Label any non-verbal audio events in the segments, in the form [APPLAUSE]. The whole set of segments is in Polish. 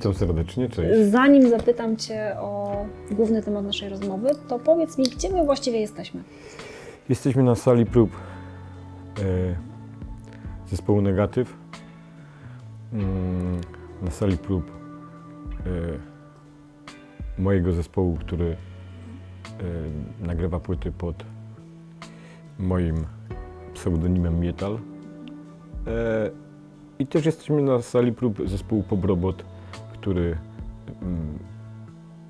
Witam serdecznie, cześć. Zanim zapytam Cię o główny temat naszej rozmowy, to powiedz mi, gdzie my właściwie jesteśmy? Jesteśmy na sali prób e, zespołu Negatyw. Mm, na sali prób e, mojego zespołu, który e, nagrywa płyty pod moim pseudonimem Metal. E, I też jesteśmy na sali prób zespołu Pobrobot, który mm,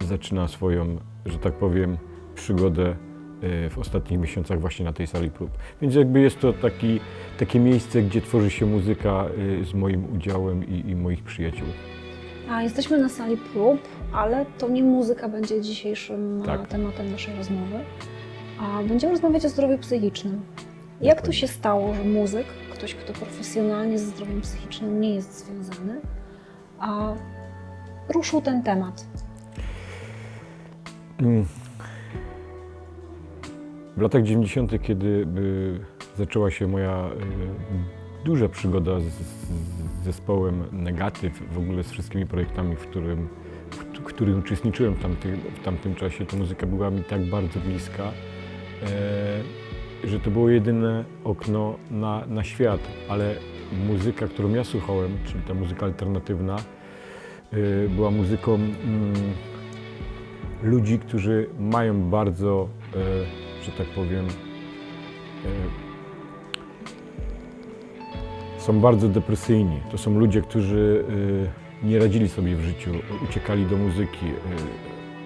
zaczyna swoją, że tak powiem, przygodę e, w ostatnich miesiącach właśnie na tej sali prób. Więc jakby jest to taki, takie miejsce, gdzie tworzy się muzyka e, z moim udziałem i, i moich przyjaciół. A jesteśmy na sali prób, ale to nie muzyka będzie dzisiejszym e, Tak. tematem naszej rozmowy, a będziemy rozmawiać o zdrowiu psychicznym. Jak to się stało, że muzyk, ktoś, kto profesjonalnie ze zdrowiem psychicznym nie jest związany, a ruszył ten temat? Mm. W latach 90., kiedy y, zaczęła się moja y, duża przygoda z, zespołem Negatyw, w ogóle z wszystkimi projektami, w, którym, w których uczestniczyłem w tamtym, w tamtym czasie, to muzyka była mi tak bardzo bliska, e, że to było jedyne okno na, na świat, ale muzyka, którą ja słuchałem, czyli ta muzyka alternatywna, była muzyką mm, ludzi, którzy mają bardzo, e, że tak powiem, e, są bardzo depresyjni. To są ludzie, którzy nie radzili sobie w życiu, uciekali do muzyki.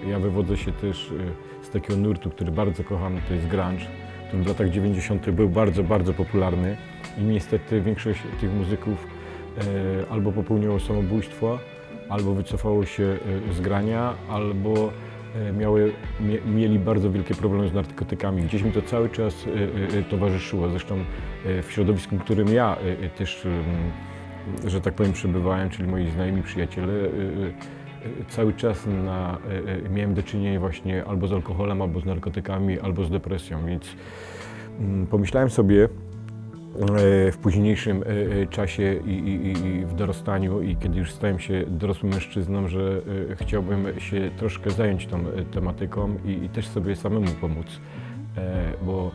Ja wywodzę się też z takiego nurtu, który bardzo kocham, to jest grunge, który w latach 90. był bardzo, bardzo popularny i niestety większość tych muzyków albo popełniło samobójstwo, albo wycofało się e, z grania, albo e, miały, mie, mieli bardzo wielkie problemy z narkotykami. Gdzieś mi to cały czas e, towarzyszyło. Zresztą w środowisku, w którym ja też, em, że tak powiem, przebywałem, czyli moi znajomi przyjaciele, cały czas na, miałem do czynienia właśnie albo z alkoholem, albo z narkotykami, albo z depresją, więc mm, pomyślałem sobie, w późniejszym e, e, czasie i, w dorastaniu i kiedy już stałem się dorosłym mężczyzną, że e, chciałbym się troszkę zająć tą e, tematyką i, i też sobie samemu pomóc, e, bo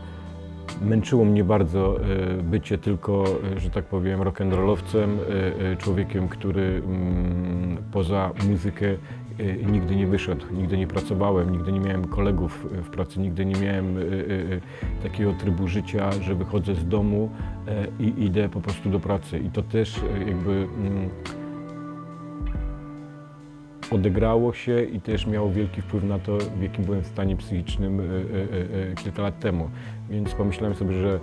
męczyło mnie bardzo e, bycie tylko, e, że tak powiem, rock'n'rollowcem, e, e, człowiekiem, który mm, poza muzykę e, nigdy nie wyszedł, nigdy nie pracowałem, nigdy nie miałem kolegów e, w pracy, nigdy nie miałem e, takiego trybu życia, że wychodzę z domu i idę po prostu do pracy. I to też jakby mm, odegrało się i też miało wielki wpływ na to, w jakim byłem stanie psychicznym kilka lat temu. Więc pomyślałem sobie, że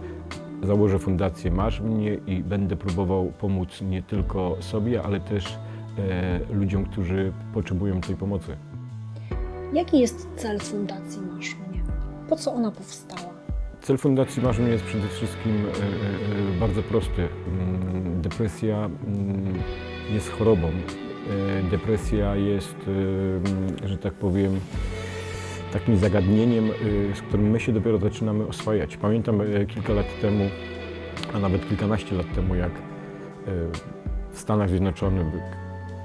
założę fundację Masz mnie i będę próbował pomóc nie tylko sobie, ale też ludziom, którzy potrzebują tej pomocy. Jaki jest cel Fundacji Masz Mnie? Po co ona powstała? Cel Fundacji Masz mnie jest przede wszystkim e, e, e, bardzo prosty. Mm, Depresja mm, jest chorobą. E, Depresja jest, e, że tak powiem, takim zagadnieniem, e, z którym my się dopiero zaczynamy oswajać. Pamiętam e, kilka lat temu, a nawet kilkanaście lat temu, jak e, w Stanach Zjednoczonych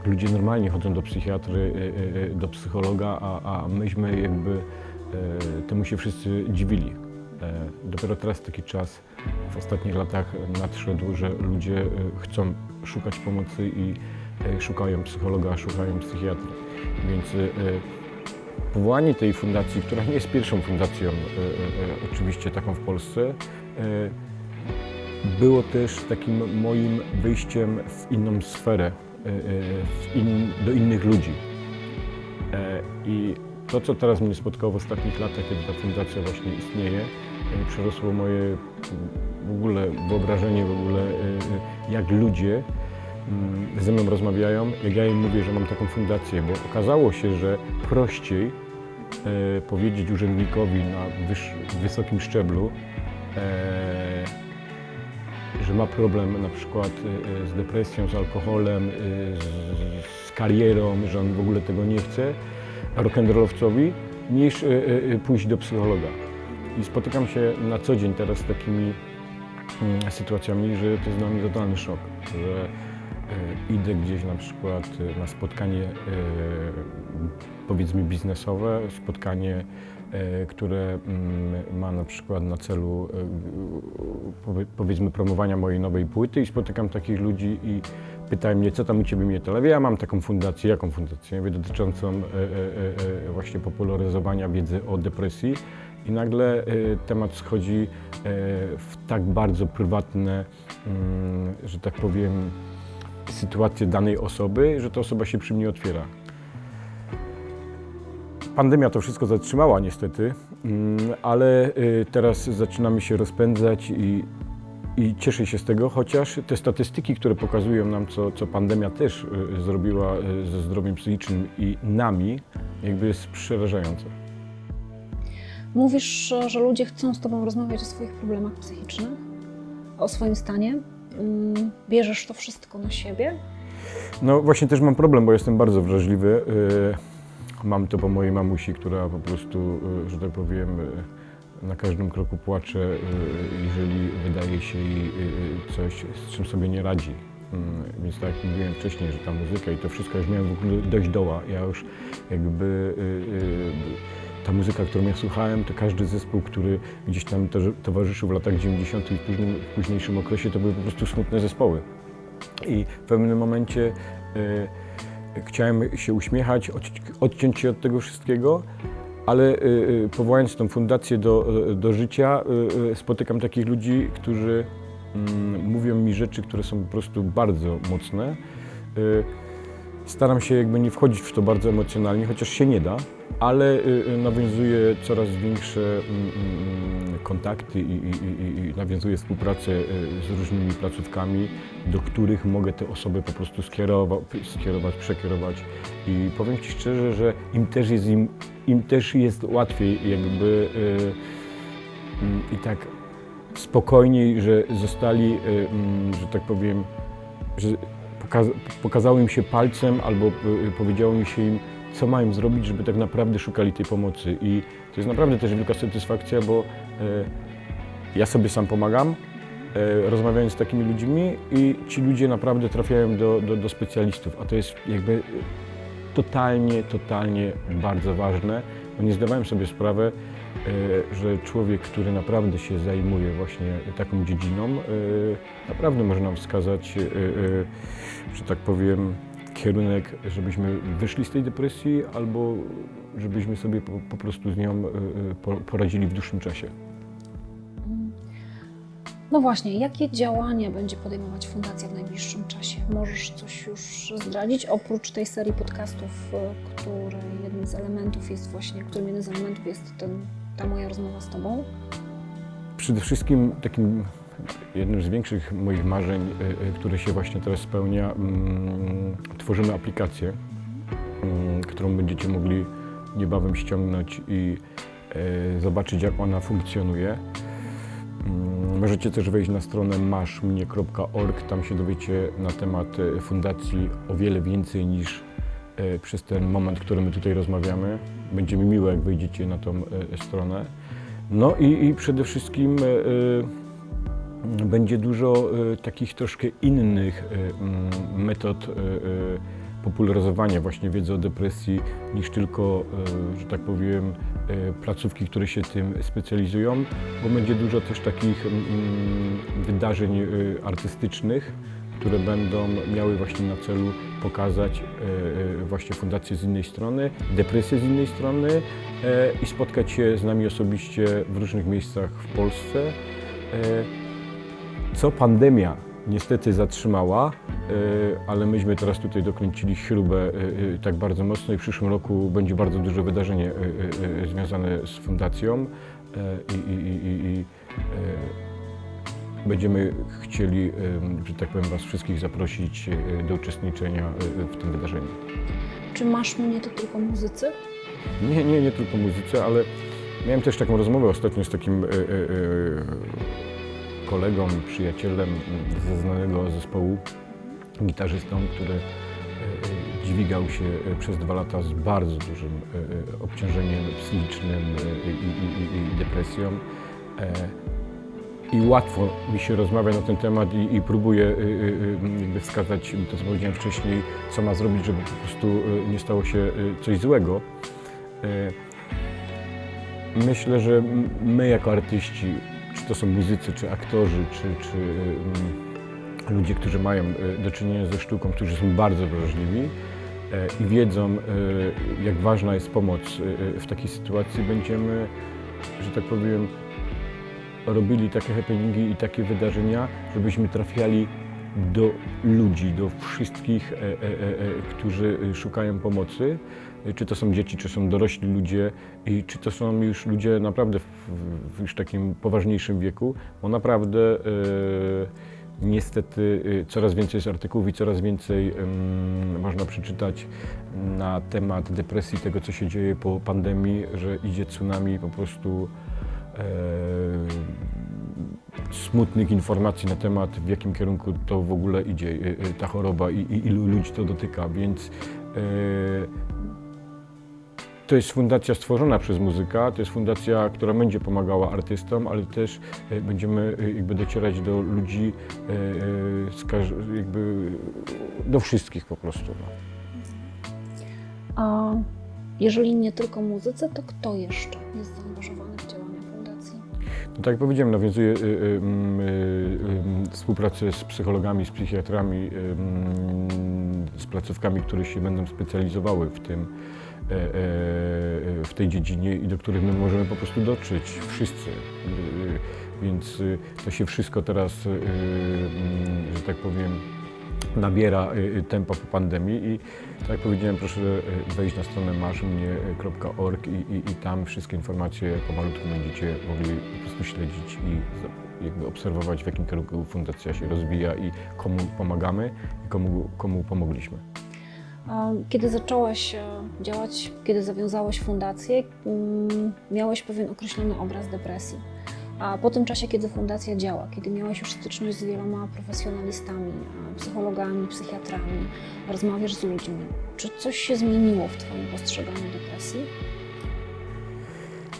ludzie normalnie chodzą do psychiatry, e, e, e, do psychologa, a, a myśmy jakby temu się wszyscy dziwili. Dopiero teraz taki czas w ostatnich latach nadszedł, że ludzie chcą szukać pomocy i szukają psychologa, szukają psychiatry. Więc powołanie tej fundacji, która nie jest pierwszą fundacją oczywiście taką w Polsce, było też takim moim wyjściem w inną sferę, in, do innych ludzi. E, I to, co teraz mnie spotkało w ostatnich latach, kiedy ta fundacja właśnie istnieje, e, przerosło moje w ogóle wyobrażenie, w ogóle e, e, jak ludzie mm, ze mną rozmawiają, jak ja im mówię, że mam taką fundację, bo okazało się, że prościej e, powiedzieć urzędnikowi na wysokim szczeblu, e, że ma problem na przykład e, e, z depresją, z alkoholem, e, z, karierą, że on w ogóle tego nie chce, rock'n'rollowcowi, niż pójść do psychologa. I spotykam się na co dzień teraz z takimi mm, sytuacjami, że to jest dla mnie totalny szok, że idę gdzieś na przykład na spotkanie powiedzmy biznesowe, spotkanie, które mm, ma na przykład na celu e, powie- powiedzmy promowania mojej nowej płyty i spotykam takich ludzi i pytają mnie, co tam u Ciebie mnie to Ja mam taką fundację, jaką fundację? Mówię, dotyczącą e, e, e, właśnie popularyzowania wiedzy o depresji i nagle e, temat schodzi e, w tak bardzo prywatne, mm, że tak powiem, sytuację danej osoby, że ta osoba się przy mnie otwiera. Pandemia to wszystko zatrzymała niestety, mm, ale y, teraz zaczynamy się rozpędzać i, i cieszę się z tego, chociaż te statystyki, które pokazują nam, co, co pandemia też y, zrobiła y, ze zdrowiem psychicznym i nami, jakby jest przerażające. Mówisz, że ludzie chcą z Tobą rozmawiać o swoich problemach psychicznych, o swoim stanie. Mm, Bierzesz to wszystko na siebie. No właśnie też mam problem, bo jestem bardzo wrażliwy. Mam to po mojej mamusi, która po prostu, y, że tak powiem, y, na każdym kroku płacze, y, jeżeli wydaje się jej coś, z czym sobie nie radzi. Mm, Więc tak jak mówiłem wcześniej, że ta muzyka i to wszystko, już miałem w ogóle dość doła. Ja już jakby ta muzyka, którą ja słuchałem, to każdy zespół, który gdzieś tam to, towarzyszył w latach 90. i w, późnym, w późniejszym okresie, to były po prostu smutne zespoły. I w pewnym momencie chciałem się uśmiechać, odci- odciąć się od tego wszystkiego, ale y, y, powołając tą fundację do, y, do życia, spotykam takich ludzi, którzy mm, mówią mi rzeczy, które są po prostu bardzo mocne. Staram się jakby nie wchodzić w to bardzo emocjonalnie, chociaż się nie da, ale y, y, nawiązuję coraz większe mm, mm, kontakty i, i, i, nawiązuję współpracę y, z różnymi placówkami, do których mogę te osoby po prostu skierować, skierować przekierować. I powiem Ci szczerze, że im też jest, im, im też jest łatwiej jakby mm, i tak spokojniej, że zostali, mm, że tak powiem, że pokazało im się palcem albo y, powiedziało mi się im, co mają zrobić, żeby tak naprawdę szukali tej pomocy. I to jest naprawdę też wielka satysfakcja, bo y, ja sobie sam pomagam, y, rozmawiając z takimi ludźmi i ci ludzie naprawdę trafiają do, do, do specjalistów, a to jest jakby y, totalnie, totalnie bardzo ważne, bo nie zdawałem sobie sprawy, e, że człowiek, który naprawdę się zajmuje właśnie taką dziedziną, e, naprawdę może nam wskazać, e, e, że tak powiem, kierunek, żebyśmy wyszli z tej depresji albo żebyśmy sobie po, po prostu z nią e, e, po- poradzili w dłuższym czasie. No właśnie, jakie działania będzie podejmować Fundacja w najbliższym czasie? Możesz coś już zdradzić? Oprócz tej serii podcastów, której jednym z elementów jest właśnie, którym jednym z elementów jest ten, ta moja rozmowa z Tobą. Przede wszystkim takim jednym z większych moich marzeń, y, y, które się właśnie teraz spełnia, mm, tworzymy aplikację, mm, którą będziecie mogli niebawem ściągnąć i e, zobaczyć, jak ona funkcjonuje. Mm, Możecie też wejść na stronę maszmnie.org, tam się dowiecie na temat fundacji o wiele więcej niż przez ten moment, który my tutaj rozmawiamy. Będzie mi miło, jak wejdziecie na tą e, stronę. No i, i przede wszystkim e, e, będzie dużo e, takich troszkę innych e, metod e, e, popularyzowania właśnie wiedzy o depresji niż tylko, e, że tak powiem, e, placówki, które się tym specjalizują, bo będzie dużo też takich wydarzeń e, artystycznych, które będą miały właśnie na celu pokazać e, e, właśnie fundację z innej strony, depresję z innej strony e, i spotkać się z nami osobiście w różnych miejscach w Polsce. Co pandemia niestety zatrzymała, ale myśmy teraz tutaj dokręcili śrubę tak bardzo mocno i w przyszłym roku będzie bardzo duże wydarzenie związane z fundacją i, i, i, i, Będziemy chcieli, że tak powiem, Was wszystkich zaprosić e, do uczestniczenia e, w tym wydarzeniu. Czy masz mnie to tylko muzycy? Nie, nie, nie tylko muzyce, ale miałem też taką rozmowę ostatnio z takim e, kolegą, przyjacielem ze znanego zespołu, gitarzystą, który dźwigał się przez dwa lata z bardzo dużym obciążeniem psychicznym i, i, i, i depresją. I łatwo mi się rozmawia na ten temat i, i próbuję y, y, y, jakby wskazać to, co powiedziałem wcześniej, co ma zrobić, żeby po prostu y, nie stało się y, coś złego. Y, Myślę, że my jako artyści, czy to są muzycy, czy aktorzy, czy, czy y, ludzie, którzy mają y, do czynienia ze sztuką, którzy są bardzo wrażliwi y, i wiedzą, y, jak ważna jest pomoc y, y, w takiej sytuacji, będziemy, że tak powiem, robili takie happeningi i takie wydarzenia, żebyśmy trafiali do ludzi, do wszystkich, e, e, e, e, którzy szukają pomocy. Czy to są dzieci, czy są dorośli ludzie i czy to są już ludzie naprawdę w, w już takim poważniejszym wieku, bo naprawdę e, niestety e, coraz więcej jest artykułów i coraz więcej można przeczytać na temat depresji, tego co się dzieje po pandemii, że idzie tsunami po prostu smutnych informacji na temat, w jakim kierunku to w ogóle idzie e, e, ta choroba i, i ilu ludzi to dotyka, więc e, to jest fundacja stworzona przez muzyka, to jest fundacja, która będzie pomagała artystom, ale też e, będziemy e, jakby docierać do ludzi, e, e, jakby do wszystkich po prostu. No. A jeżeli nie tylko muzycy, to kto jeszcze jest zaangażowany? No tak jak powiedziałem, nawiązuję y, y, mm, y, y, współpracę z psychologami, z psychiatrami, y, mm, z placówkami, które się będą specjalizowały w tym, e, e, w tej dziedzinie i do których my możemy po prostu dotrzeć wszyscy. Y, y, Więc y, to się wszystko teraz, y, y, że tak powiem, nabiera y, y, tempa po pandemii i tak jak powiedziałem, proszę y, wejść na stronę maszmnie.org i, i, i tam wszystkie informacje pomalutku będziecie mogli po prostu śledzić i jakby obserwować w jakim kierunku fundacja się rozwija i komu pomagamy i komu, komu pomogliśmy. Kiedy zacząłeś e, działać, kiedy zawiązałeś fundację, mm, miałeś pewien określony obraz depresji. A po tym czasie, kiedy fundacja działa, kiedy miałeś już styczność z wieloma profesjonalistami, psychologami, psychiatrami, rozmawiasz z ludźmi, czy coś się zmieniło w Twoim postrzeganiu depresji?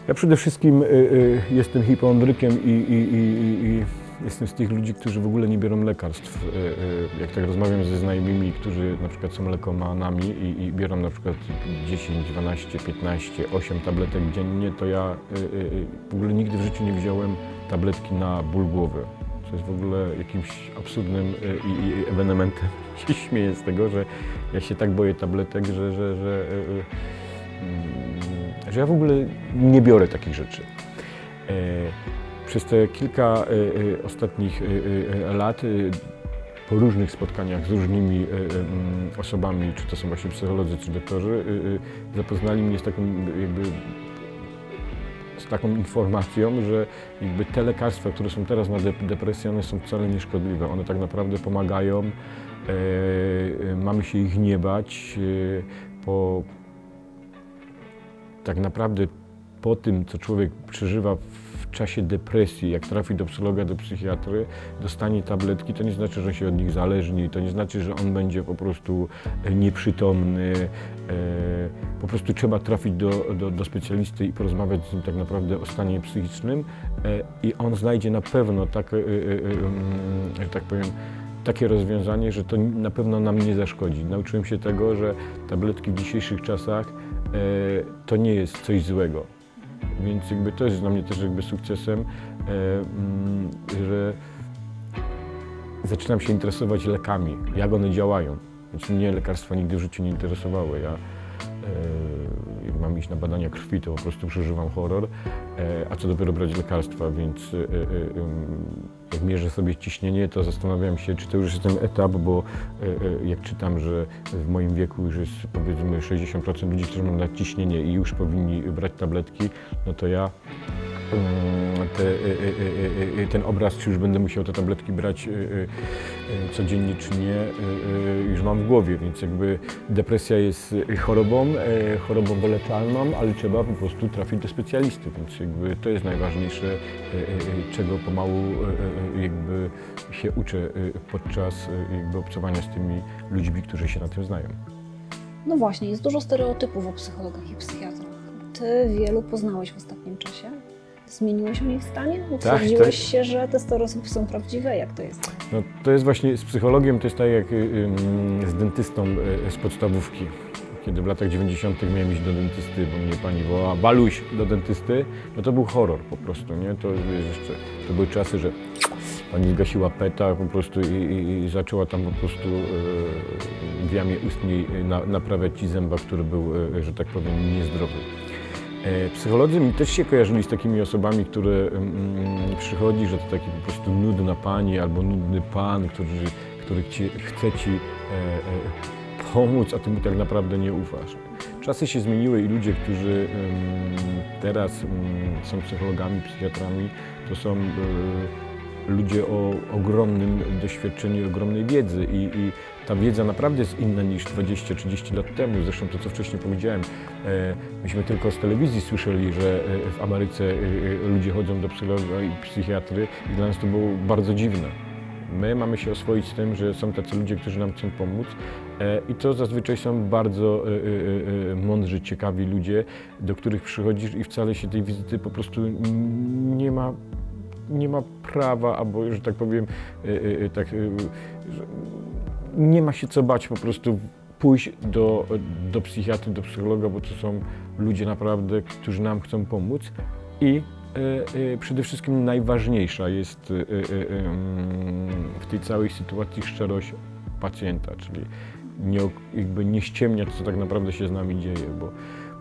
Ja przede wszystkim y, y, jestem hipondrykiem i, i, i, i, i jestem z tych ludzi, którzy w ogóle nie biorą lekarstw. Y, y, jak tak rozmawiam ze znajomymi, którzy na przykład są lekomanami i, i biorą na przykład 10, 12, 15, 8 tabletek dziennie, to ja y, w ogóle nigdy w życiu nie wziąłem tabletki na ból głowy. To jest w ogóle jakimś absurdnym i, i ewenementem. [LAUGHS] Się śmieję z tego, że ja się tak boję tabletek, że, że, że Mm, że ja w ogóle nie biorę takich rzeczy. Przez te kilka e, e, ostatnich e, lat po różnych spotkaniach z różnymi mm, osobami, czy to są właśnie psycholodzy, czy doktorzy, zapoznali mnie z taką jakby z taką informacją, że jakby te lekarstwa, które są teraz na de- depresję, one są wcale nieszkodliwe. One tak naprawdę pomagają. Mamy się ich nie bać. Po, tak naprawdę po tym, co człowiek przeżywa w czasie depresji, jak trafi do psychologa, do psychiatry, dostanie tabletki, to nie znaczy, że się od nich zależni, to nie znaczy, że on będzie po prostu e, nieprzytomny. E, Po prostu trzeba trafić do, do, do specjalisty i porozmawiać z nim tak naprawdę o stanie psychicznym e, i on znajdzie na pewno tak, mm, tak powiem, takie rozwiązanie, że to na pewno nam nie zaszkodzi. Nauczyłem się tego, że tabletki w dzisiejszych czasach to nie jest coś złego. Więc jakby to jest dla mnie też jakby sukcesem, e, mm, że zaczynam się interesować lekami, jak one działają. Znaczy mnie lekarstwa nigdy w życiu nie interesowały. Ja e, jak mam iść na badania krwi, to po prostu przeżywam horror, e, a co dopiero brać lekarstwa, więc em, jak mierzę sobie ciśnienie, to zastanawiam się, czy to już jest ten etap, bo e, e, jak czytam, że w moim wieku już jest powiedzmy 60% ludzi, którzy mają nadciśnienie i już powinni brać tabletki, no to ja te, e, e, e, e, ten obraz, czy już będę musiał te tabletki brać e, e, e, codziennie, czy nie, e, e, już mam w głowie, więc jakby depresja jest e, chorobą, e, chorobą wyleczalną, ale trzeba po prostu trafić do specjalisty, więc jakby to jest najważniejsze, e, e, e, czego pomału e, e, jakby się uczę e, podczas e, jakby obcowania z tymi ludźmi, którzy się na tym znają. No właśnie, jest dużo stereotypów o psychologach i psychiatrach. Ty wielu poznałeś w ostatnim czasie. Zmieniłeś o nich zdanie? Utwierdziłeś tak. się, że te stereotypy są prawdziwe? Jak to jest? No, to jest właśnie z psychologiem, to jest tak jak y, y, z dentystą y, z podstawówki. Kiedy w latach 90. miałem iść do dentysty, bo mnie pani wołała, Baluś do dentysty, no to był horror po prostu, nie? To jeszcze, to były czasy, że pani zgasiła peta po prostu i, i, i zaczęła tam po prostu y, w jamie ustnej na, naprawiać ci zęba, który był, y, że tak powiem, niezdrowy. E, Psycholodzy mi też się kojarzyli z takimi osobami, które mm, przychodzi, że to taki po prostu nudna pani albo nudny pan, który, który ci, chce ci e, e, pomóc, a ty mu tak naprawdę nie ufasz. Czasy się zmieniły i ludzie, którzy em, teraz em, są psychologami, psychiatrami, to są e, ludzie o ogromnym doświadczeniu, ogromnej wiedzy i, i ta wiedza naprawdę jest inna niż 20-30 lat temu. Zresztą to, co wcześniej powiedziałem, e, myśmy tylko z telewizji słyszeli, że e, w Ameryce e, ludzie chodzą do psychologa i psychiatry i dla nas to było bardzo dziwne. My mamy się oswoić z tym, że są tacy ludzie, którzy nam chcą pomóc i to zazwyczaj są bardzo mądrzy, ciekawi ludzie, do których przychodzisz i wcale się tej wizyty po prostu nie ma, nie ma prawa, albo że tak powiem, tak, że nie ma się co bać po prostu pójść do, do psychiatry, do psychologa, bo to są ludzie naprawdę, którzy nam chcą pomóc. I e, e, przede wszystkim najważniejsza jest e, e, e, mm, w tej całej sytuacji szczerość pacjenta, czyli nie, jakby nie ściemniać, co tak naprawdę się z nami dzieje, bo,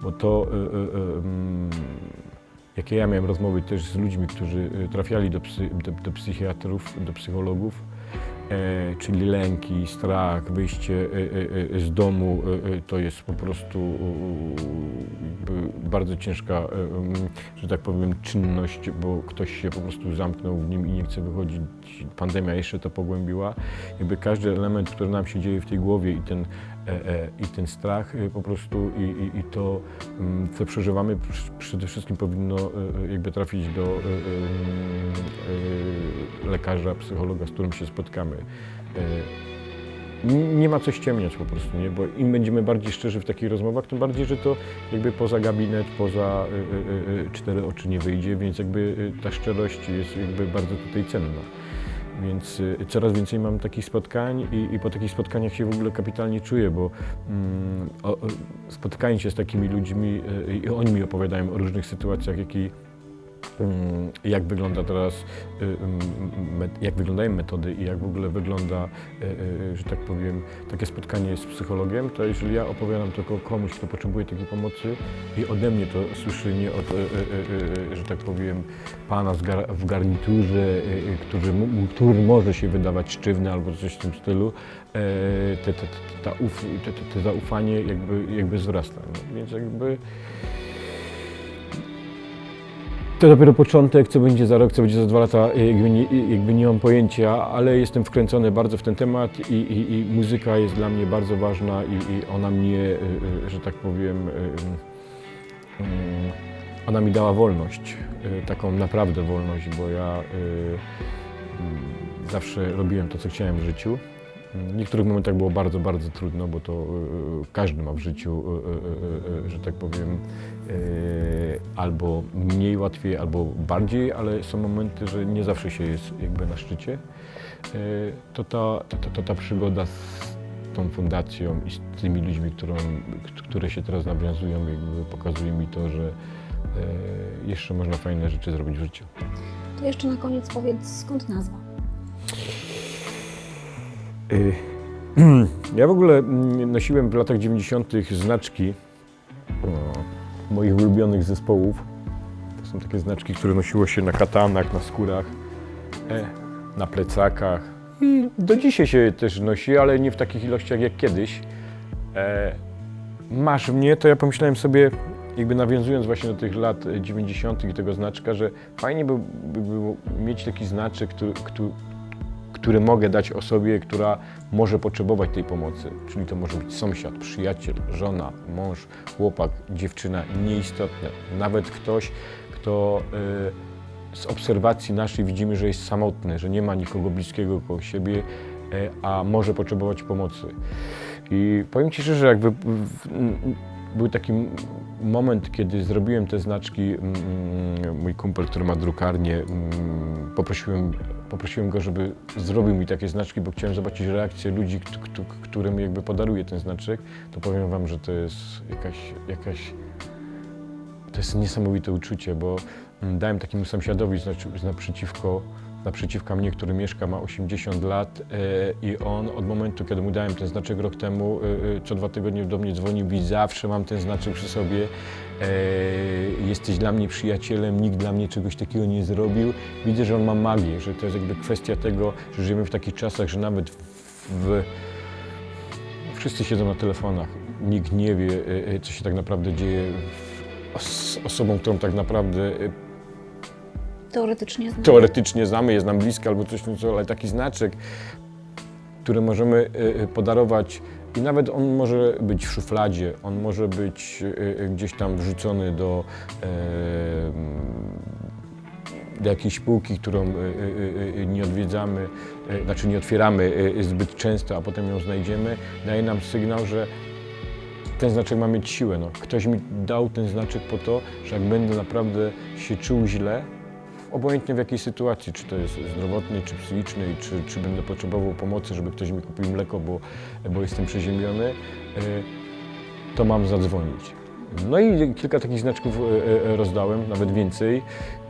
bo to e, e, e, mm, jakie ja miałem rozmowy też z ludźmi, którzy e, trafiali do, psy, do, do psychiatrów, do psychologów, czyli lęki, strach, wyjście e, e, e, z domu, e, e, to jest po prostu e, bardzo ciężka, e, że tak powiem, czynność, bo ktoś się po prostu zamknął w nim i nie chce wychodzić. Pandemia jeszcze to pogłębiła. Jakby każdy element, który nam się dzieje w tej głowie i ten, e, e, i ten strach e, po prostu i, i, i to, mm, co przeżywamy, pr- przede wszystkim powinno e, e, jakby trafić do e, e, e, lekarza, psychologa, z którym się spotkamy. E, Nie ma co ściemniać po prostu, nie? bo im będziemy bardziej szczerzy w takich rozmowach, tym bardziej, że to jakby poza gabinet, poza y, y, y, cztery oczy nie wyjdzie, więc jakby ta szczerość jest jakby bardzo tutaj cenna. Więc y, coraz więcej mam takich spotkań i, i po takich spotkaniach się w ogóle kapitalnie czuję, bo mm, się z takimi ludźmi y, i oni mi opowiadają o różnych sytuacjach, jakie jak wygląda teraz, y, jak wyglądają metody i jak w ogóle wygląda, y, y, że tak powiem, takie spotkanie z psychologiem, to jeżeli ja opowiadam tylko komuś, kto potrzebuje takiej pomocy i ode mnie to słyszy nie od, że tak powiem, pana w garniturze, który, który może się wydawać sztywny albo coś w tym stylu, te, te, te, te zaufanie jakby, jakby wzrasta. No, więc jakby to dopiero początek, co będzie za rok, co będzie za dwa lata, jakby nie, jakby nie mam pojęcia, ale jestem wkręcony bardzo w ten temat i, i, i muzyka jest dla mnie bardzo ważna i, i ona mnie, y, że tak powiem, y, ona mi dała wolność, taką naprawdę wolność, bo ja y, zawsze robiłem to, co chciałem w życiu. W niektórych momentach było bardzo, bardzo trudno, bo to y, y, każdy ma w życiu, y, że tak powiem, albo mniej łatwiej, albo bardziej, ale są momenty, że nie zawsze się jest jakby na szczycie. To ta, to, to ta przygoda z tą fundacją i z tymi ludźmi, którą, które się teraz nawiązują, jakby pokazuje mi to, że jeszcze można fajne rzeczy zrobić w życiu. To jeszcze na koniec powiedz, skąd nazwa? Y, [CLEARS THROAT] Ja w ogóle mm, nosiłem w latach 90. znaczki moich ulubionych zespołów. To są takie znaczki, które nosiło się na katanach, na skórach, e, na plecakach. I do dzisiaj się też nosi, ale nie w takich ilościach jak kiedyś. E, masz mnie, to ja pomyślałem sobie, jakby nawiązując właśnie do tych lat 90. i tego znaczka, że fajnie by, by było mieć taki znaczek, który, który mogę dać osobie, która może potrzebować tej pomocy. Czyli to może być sąsiad, przyjaciel, żona, mąż, chłopak, dziewczyna, nieistotne. Nawet ktoś, kto y, z obserwacji naszej widzimy, że jest samotny, że nie ma nikogo bliskiego koło siebie, y, a może potrzebować pomocy. I powiem Ci szczerze, jakby w- był taki moment, kiedy zrobiłem te znaczki. mm, mm, Mój kumpel, który ma drukarnię, mm, poprosiłem, poprosiłem go, żeby zrobił mi takie znaczki, bo chciałem zobaczyć reakcję ludzi, kt- kt- którym jakby podaruję ten znaczek. To powiem Wam, że to jest jakaś, jakaś to jest niesamowite uczucie, bo mm, dałem takiemu sąsiadowi znaczy, naprzeciwko, naprzeciwka mnie, który mieszka, ma 80 lat e, i on od momentu, kiedy mu dałem ten znaczek rok temu, e, e, co dwa tygodnie do mnie dzwonił i zawsze mam ten znaczek przy sobie. Jesteś dla mnie przyjacielem, nikt dla mnie czegoś takiego nie zrobił. Widzę, że on ma magię, że to jest jakby kwestia tego, że żyjemy w takich czasach, że nawet w, w Wszyscy siedzą na telefonach. Nikt nie wie, co się tak naprawdę dzieje z osobą, którą tak naprawdę Teoretycznie znam. teoretycznie znamy, jest nam bliska albo coś, co- ale taki znaczek, który możemy e, e, podarować i nawet on może być w szufladzie, on może być e, gdzieś tam wrzucony do, do jakiejś półki, którą nie odwiedzamy, znaczy nie otwieramy zbyt często, a potem ją znajdziemy, daje nam sygnał, że ten znaczek ma mieć siłę. No. Ktoś mi dał ten znaczek po to, że jak będę naprawdę się czuł źle, obojętnie w jakiej sytuacji, czy to jest zdrowotnej, czy psychicznej, czy, czy będę potrzebował pomocy, żeby ktoś mi kupił mleko, bo, bo jestem przeziębiony, e, to mam zadzwonić. No i kilka takich znaczków e, e, rozdałem, nawet więcej.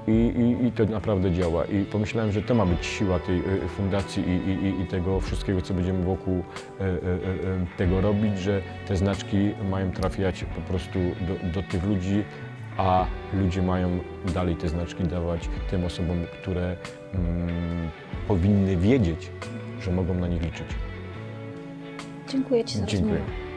I, i, I to naprawdę działa. I pomyślałem, że to ma być siła tej fundacji i, i, tego wszystkiego, co będziemy wokół tego robić, że te znaczki mają trafiać po prostu do, do tych ludzi, a ludzie mają dalej te znaczki dawać tym osobom, które mm, powinny wiedzieć, że mogą na nich liczyć. Dziękuję Ci za Dziękuję. rozmowę.